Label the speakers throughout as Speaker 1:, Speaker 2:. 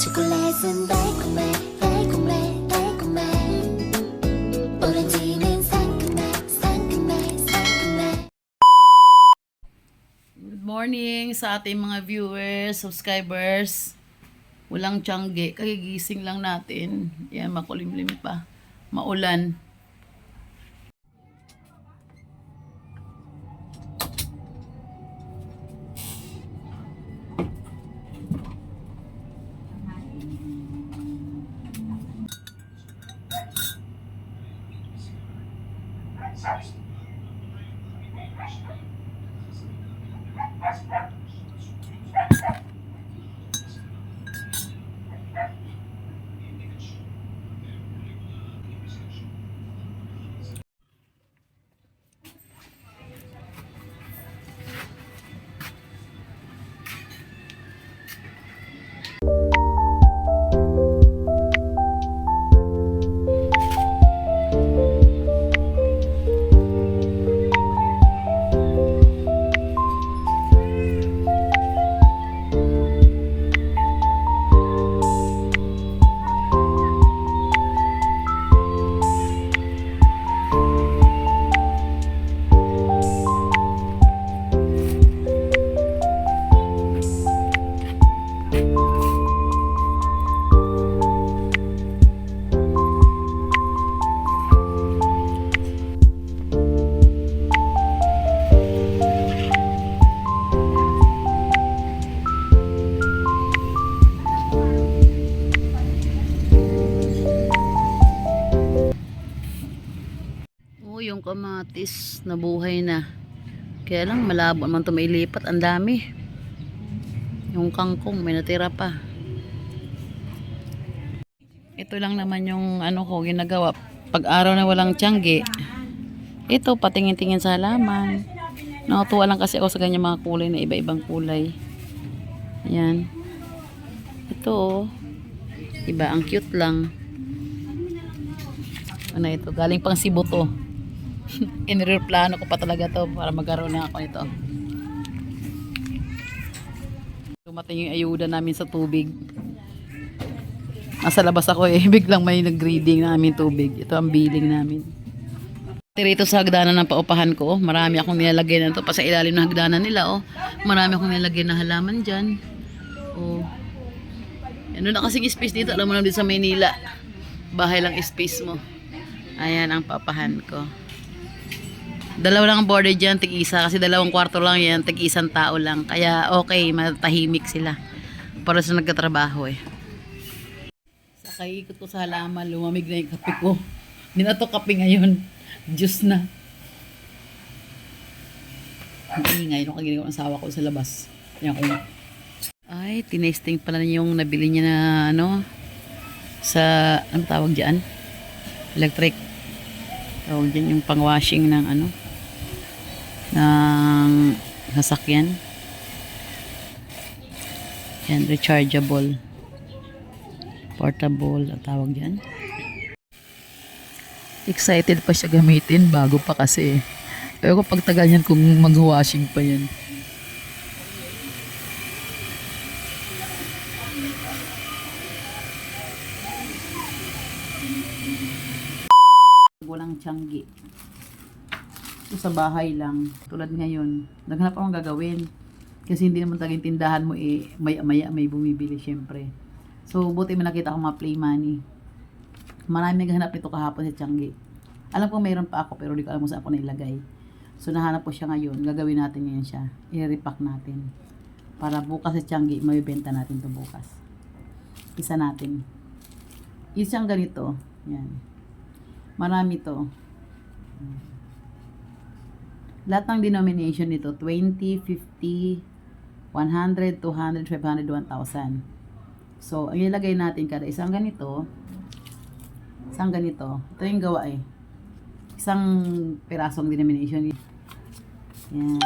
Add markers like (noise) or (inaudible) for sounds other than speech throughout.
Speaker 1: 초콜릿은 달콤해 달콤해 달콤해 오렌지는 상큼해 상큼해 상큼해
Speaker 2: Good morning sa ating mga viewers, subscribers. Walang tiyangge, kagigising lang natin. Yan, makulimlim pa. Maulan. Oh, kamatis, nabuhay na. Kaya lang, malabo naman ito mailipat. Ang dami. Yung kangkong, may natira pa. Ito lang naman yung ano ko ginagawa. Pag araw na walang tiyangge, ito, patingin-tingin sa halaman. Nakatuwa lang kasi ako sa ganyan mga kulay na iba-ibang kulay. Yan. Ito, oh. Iba, ang cute lang. Ano ito? Galing pang Cebu. (laughs) Inireplano ko pa talaga to para magkaroon na ako nito. Dumating yung ayuda namin sa tubig. Nasa labas ako eh. (laughs) Biglang may nag-reading namin tubig. Ito ang billing namin. Rito sa hagdanan ng paupahan ko, oh, marami akong nilalagay na ito. Pa sa ilalim ng hagdanan nila, oh. Marami akong nilalagay na halaman dyan. Oh. Ano na kasing space dito, alam mo naman dito sa Maynila. Bahay lang space mo. Ayan ang papahan ko. Dalawa lang ang border dyan, tig-isa. Kasi dalawang kwarto lang yan, tig-isang tao lang. Kaya okay, matahimik sila. Para sa nagkatrabaho eh. Sa kaikot ko sa halaman, lumamig na yung kape ko. Hindi na to kape ngayon. Diyos na. Ang ingay nung kaginawa ng asawa ko sa labas. Yan ko. Ay, tinesting pala niya yung nabili niya na ano sa, ano tawag dyan? Electric. Tawag dyan yung pang-washing ng ano ng sasakyan. Yan, rechargeable. Portable, ang tawag dyan. Excited pa siya gamitin bago pa kasi. Pero kung pagtagal yan kung mag-washing pa yan. Walang tiyanggi. So, sa bahay lang. Tulad ngayon, naghanap akong gagawin. Kasi hindi naman taging tindahan mo eh, may maya may bumibili syempre. So, buti may nakita akong mga play money. Marami naghanap nito kahapon sa Tianggi. Alam ko mayroon pa ako pero di ko alam kung saan ako nailagay. So, nahanap ko siya ngayon. Gagawin natin ngayon siya. I-repack natin. Para bukas sa Tianggi, mabibenta natin to bukas. Isa natin. Isang ganito. Yan. Marami to. Lahat ng denomination nito, 20, 50, 100, 200, 500, 1,000. So, ang ilagay natin kada isang ganito, isang ganito, ito yung gawa eh. Isang pirasong denomination. Yan.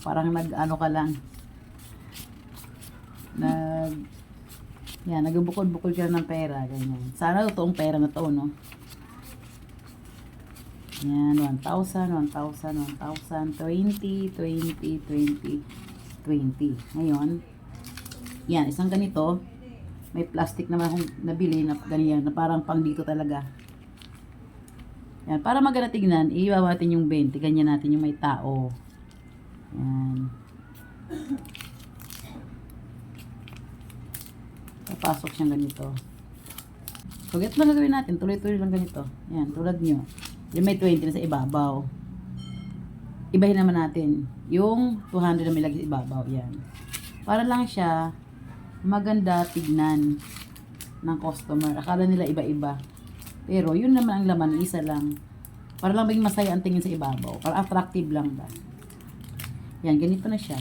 Speaker 2: Parang nag-ano ka lang. Nag, yan, nagbukod-bukod ka ng pera. Ganyan. Sana totoong pera na to, no? Yan, 1,000, 1,000, 1,000, 20, 20, 20, 20. Ngayon, Yan, isang ganito. May plastic naman akong nabili na ganyan, na parang pang dito talaga. Yan, para maganda tignan, iiwawa natin yung 20. Ganyan natin yung may tao. Yan. Papasok siyang ganito. So, ganito lang gagawin natin. Tuloy-tuloy lang ganito. Yan, tulad nyo. Yung may 20 na sa ibabaw. Ibahin naman natin. Yung 200 na may lagi sa ibabaw. Yan. Para lang siya maganda tignan ng customer. Akala nila iba-iba. Pero yun naman ang laman, isa lang. Para lang maging masaya ang tingin sa ibabaw. Para attractive lang ba. Yan, ganito na siya.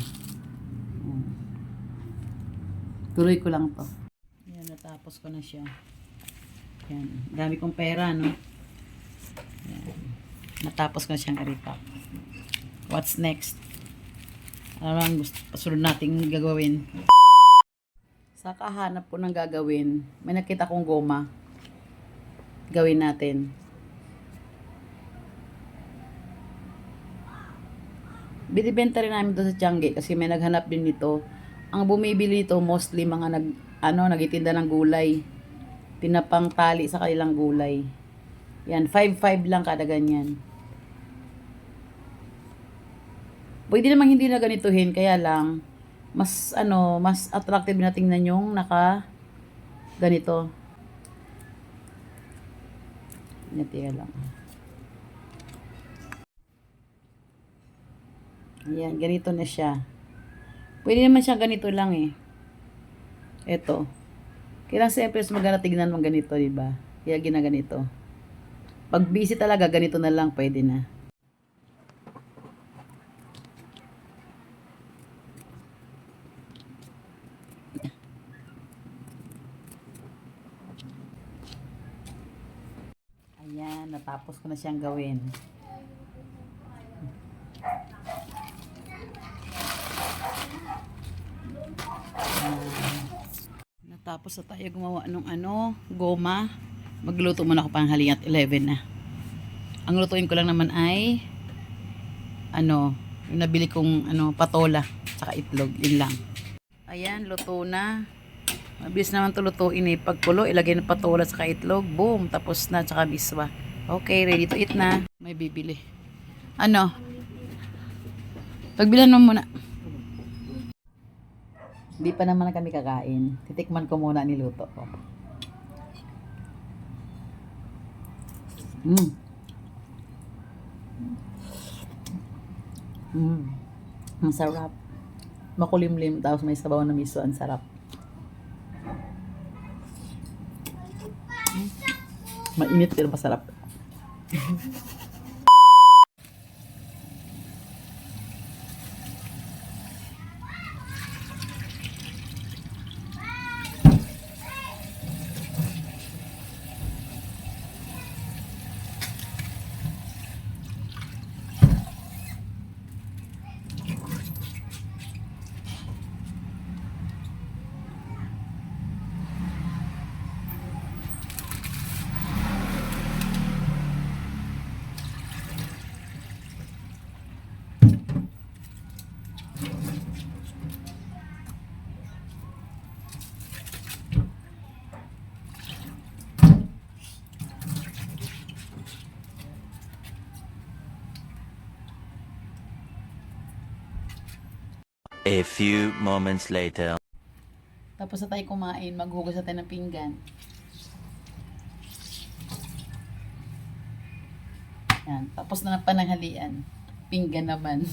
Speaker 2: Tuloy ko lang to. Yan, natapos ko na siya. Yan, dami kong pera, no? Natapos ko na siyang aripak. What's next? Ano lang gusto, sunod nating gagawin? Sa kahanap ko ng gagawin, may nakita kong goma. Gawin natin. Binibenta rin namin to sa Tiangge kasi may naghanap din nito. Ang bumibili nito mostly mga nag ano nagitinda ng gulay. Pinapang tali sa kanilang gulay. Yan, 5-5 lang kada ganyan. Pwede namang hindi na ganituhin, kaya lang, mas ano, mas attractive na tingnan yung naka ganito. Natiya lang. Ayan, ganito na siya. Pwede naman siya ganito lang eh. Ito. Kailang siyempre mas maganda tignan mong ganito, di ba? Kaya ginaganito. Pag busy talaga, ganito na lang, pwede na. Ayan, natapos ko na siyang gawin. Natapos na tayo gumawa ng ano, goma. Magluto muna ako pang halingat 11 na. Ang lutuin ko lang naman ay ano, yung nabili kong ano, patola saka itlog, yun lang. Ayan, luto na. Mabilis naman to lutuin eh. Pagkulo, ilagay na patola saka itlog. Boom, tapos na, saka biswa. Okay, ready to eat na. May bibili. Ano? Pagbilan mo muna. Hindi pa naman kami kakain. Titikman ko muna niluto ko. Mm. Mm. Ang sarap. Makulimlim tapos may sabaw na miso. Ang sarap. Mainit pero masarap. Mm-hmm. (laughs)
Speaker 3: A few moments later.
Speaker 2: Tapos na tayo kumain, maghugas na tayo ng pinggan. Yan, tapos na ng pananghalian. Pinggan naman.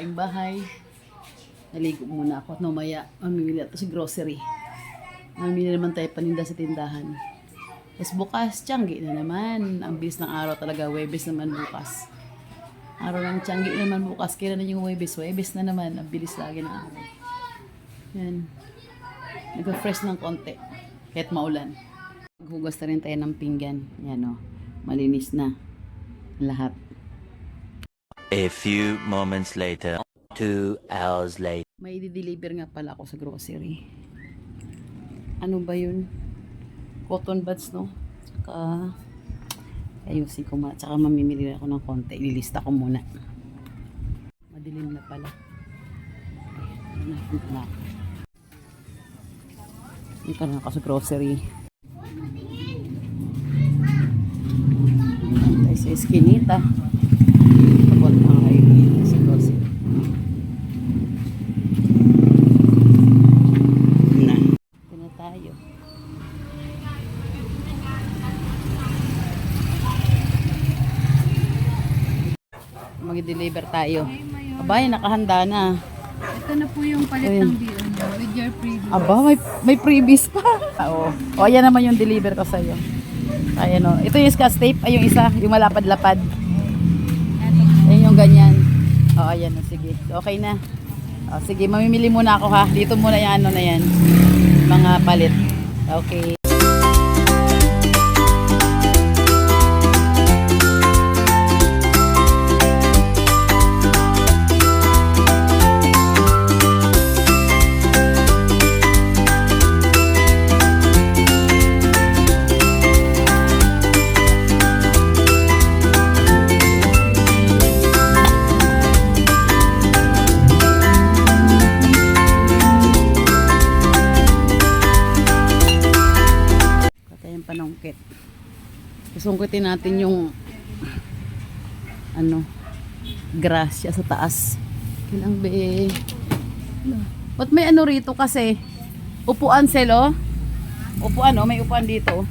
Speaker 2: Gawaing bahay. Naligo muna ako at mamaya mamimili ako sa grocery. Mamimili naman tayo paninda sa tindahan. Tapos bukas, tiyanggi na naman. Ang bilis ng araw talaga, Webes naman bukas. Araw ng tiyanggi naman bukas. Kailan na yung Webes? Webes na naman. Ang bilis lagi ng araw. Yan. Nag-fresh ng konti. Kahit maulan. Maghugas na rin tayo ng pinggan. Yan o. Malinis na. Lahat.
Speaker 3: A few moments later. Two hours later.
Speaker 2: May deliver nga pala ako sa grocery. Ano ba yun? Cotton buds, no? Tsaka, ayusin ko muna. Tsaka mamimili ako ng konti. Ililista ko muna. Madilim na pala. Napunta na ako. Dito na ako sa grocery. Tayo sa eskinita. Mag-deliver tayo. Abay, nakahanda na.
Speaker 4: Ito na po yung palit
Speaker 2: Ayun.
Speaker 4: ng bill niyo with your preview.
Speaker 2: Aba, may, may freebies pa. (laughs) Oo. O, ayan naman yung deliver ko sa'yo. Ayan o. Ito yung scotch tape. Ay, yung isa. Yung malapad-lapad. Ayan yung ganyan. O, ayan o. Sige. Okay na. O, sige, mamimili muna ako ha. Dito muna yung ano na yan. Mga palit. Okay. Susungkitin natin yung ano grasya sa taas. Kilang be. Ba't may ano rito kasi? Upuan selo? Upuan oh, may upuan dito.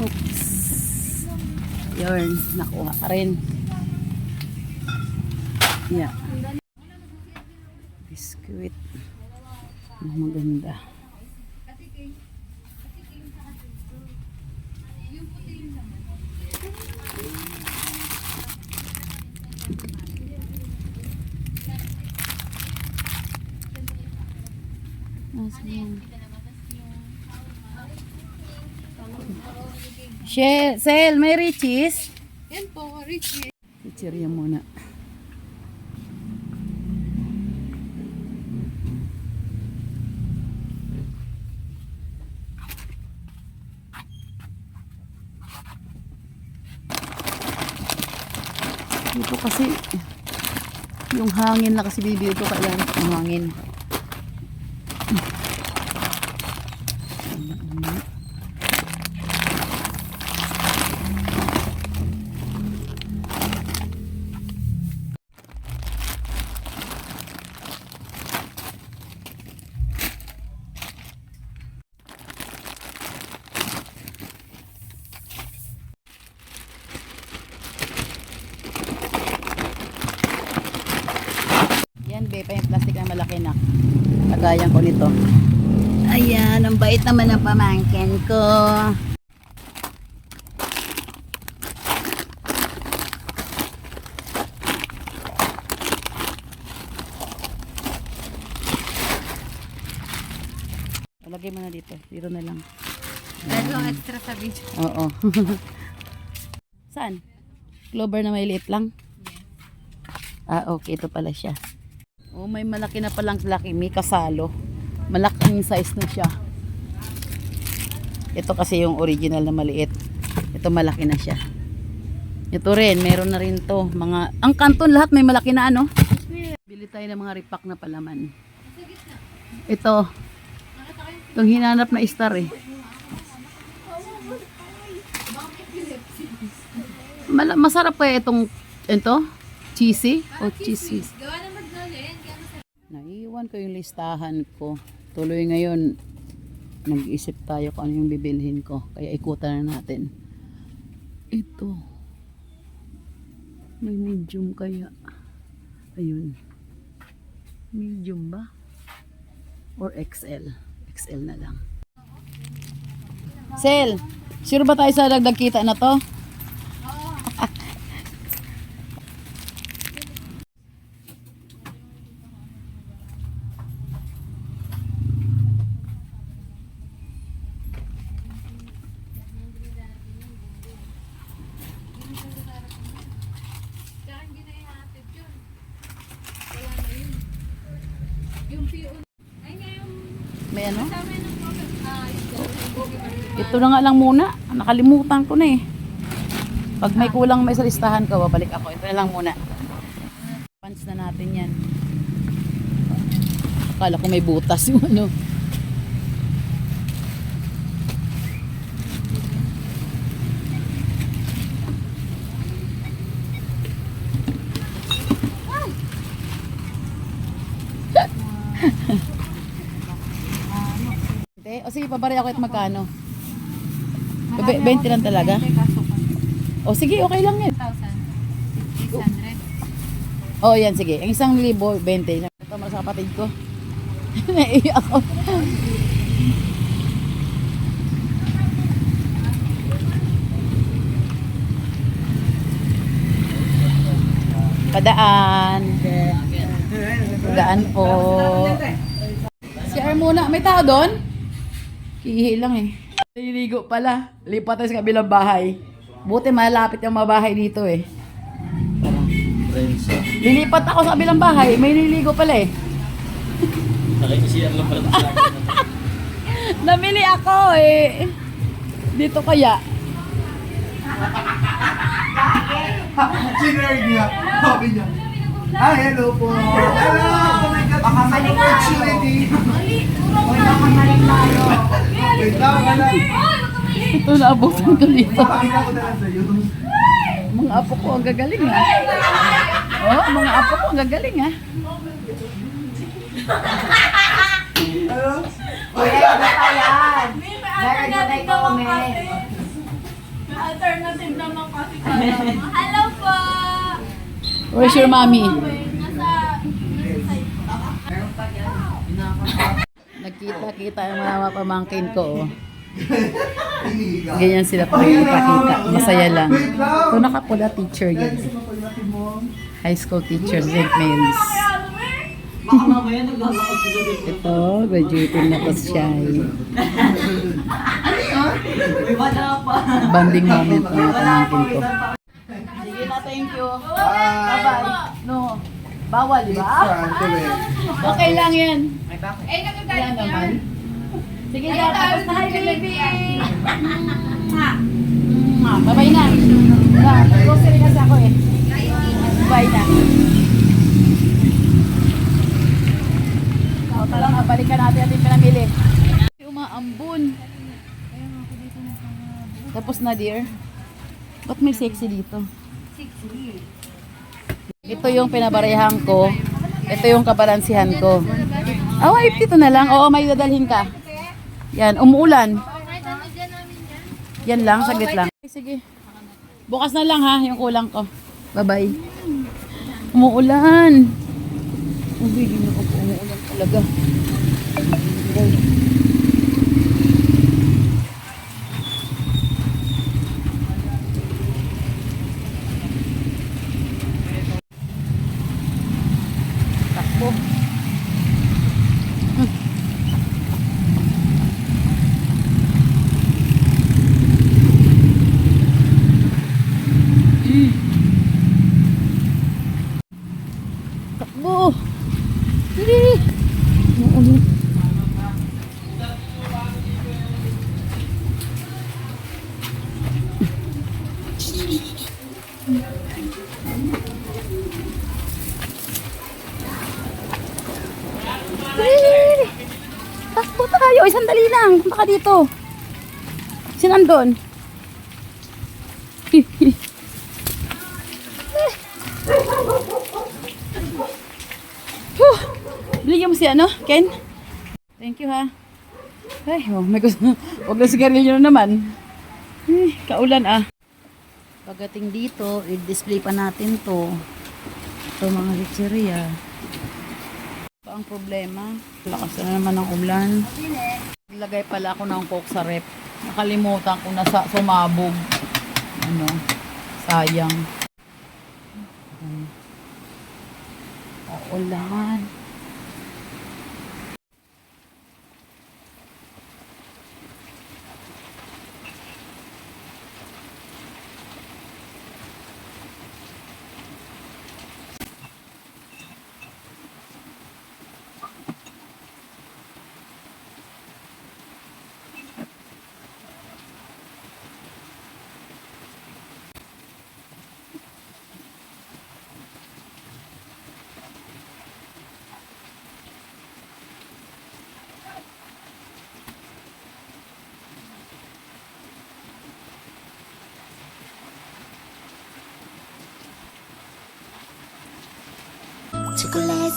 Speaker 2: Oops. Yun, nakuha ka rin. Yeah. Biscuit. Ang maganda. Nasaan yan? Shell, Sel, may riches?
Speaker 4: Yan po, Richie.
Speaker 2: Chichirya muna. Dito kasi yung hangin lang kasi bibili ko kailangan ko ng hangin. Be, pa yung plastic na malaki na. Lagayan ko nito. Ayan, ang bait naman ng pamangkin ko. Lagay mo na dito. Dito na lang.
Speaker 4: Dalawang extra sa video.
Speaker 2: Oo. (laughs) Saan? Clover na may liit lang? Ah, okay. Ito pala siya. Oh, may malaki na palang laki. May kasalo. Malaking size na siya. Ito kasi yung original na maliit. Ito malaki na siya. Ito rin, meron na rin to. Mga, ang kanton lahat may malaki na ano. Bili tayo ng mga ripak na palaman. Ito. Itong hinanap na star eh. Masarap kaya itong ito? Cheesy? O cheesy?
Speaker 4: Gawa naman doon yan.
Speaker 2: Naiiwan ko yung listahan ko. Tuloy ngayon, nag-isip tayo kung ano yung bibilhin ko. Kaya ikutan na natin. Ito. May medium kaya. Ayun. Medium ba? Or XL? XL na lang. Sel, sure ba tayo sa dagdag kita na to?
Speaker 4: Kaya hindi na ihatid yun. Wala na yun. Yung PO. Ay nga yung
Speaker 2: May ano?
Speaker 4: kasama ng program. Ah, yung
Speaker 2: Na nga lang muna. Nakalimutan ko na eh. Pag may kulang may sa listahan ko, babalik ako. Ito na lang muna. Pants na natin yan. Akala ko may butas yung ano. (laughs) O sige, pabari ako at magkano. Be- 20 lang talaga? O sige, okay lang yan.
Speaker 4: 1,600.
Speaker 2: Oo, yan, sige. Ang isang libo, 20. Ito mara sa kapatid ko. (laughs) Naiiyak ako. Padaan. Padaan po. Si Armona, may tao doon? Kihi lang eh. Nililigo pala. Lipat tayo sa kabilang bahay. Buti malapit yung mabahay dito eh. Lilipat ako sa kabilang bahay. May nililigo pala eh.
Speaker 5: Nakikisiyar lang pala sa akin. (laughs)
Speaker 2: Namili ako eh. Dito kaya.
Speaker 6: Sinurg niya. Sabi niya. Ah, hello po. Hello! Baka mali opportunity. Wait lang, wala.
Speaker 2: Ito ko dito.
Speaker 6: Pakita ko na sa'yo.
Speaker 2: Mga apo ko ang gagaling ha. Oh, mga apo ko ang gagaling ha.
Speaker 6: Hello?
Speaker 4: Hello po!
Speaker 2: Where's your mommy?
Speaker 4: Nasa...
Speaker 2: Nagkita-kita yung mga pamangkin ko. Oh. Ganyan sila pag nagkita-kita. Masaya lang.
Speaker 6: Wait lang.
Speaker 2: Ito nakapula teacher
Speaker 6: mo.
Speaker 2: High school teacher, St. Mary's. Ito, graduating na to siya.
Speaker 5: Pa.
Speaker 2: Banding moment ng pamangkin ko. Sige na, thank you.
Speaker 6: Bye.
Speaker 2: Bye-bye. Bawal, di ba?
Speaker 6: Correct.
Speaker 2: Okay lang yan.
Speaker 4: Eh, nagagalit
Speaker 2: Yan
Speaker 4: niya.
Speaker 2: naman. Sige, na. Tapos na, hi, baby. Mwah. Bye-bye na. Ba, grocery kasi ako eh. Bye na. O, tala nga, balikan natin ating pinamili. Umaambun. Tapos na, dear. Ba't may sexy dito? Ito yung pinabarehan ko. Ito yung kabalansihan ko. Oh, ay, dito na lang. Oo, may dadalhin ka. Yan, umuulan.
Speaker 4: Yan.
Speaker 2: Lang, saglit lang. Sige. Bukas na lang ha, yung kulang ko. Bye-bye. Umuulan. Uy, hindi na umuulan talaga. doon. Biligyan mo si ano, Ken? Thank you ha. Ay, oh, may gusto. Huwag na sigarilyo naman. Ay, kaulan ah. Pagating dito, i-display pa natin to. Ito mga lecheria. Ito ang problema. Lakas na naman ng ulan. Lagay pala ako ng coke sa rep nakalimutan ko na sa sumabog. Ano? Sayang. Ulan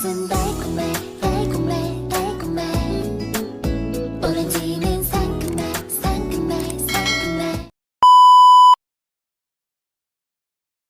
Speaker 1: Xin bay cùng em.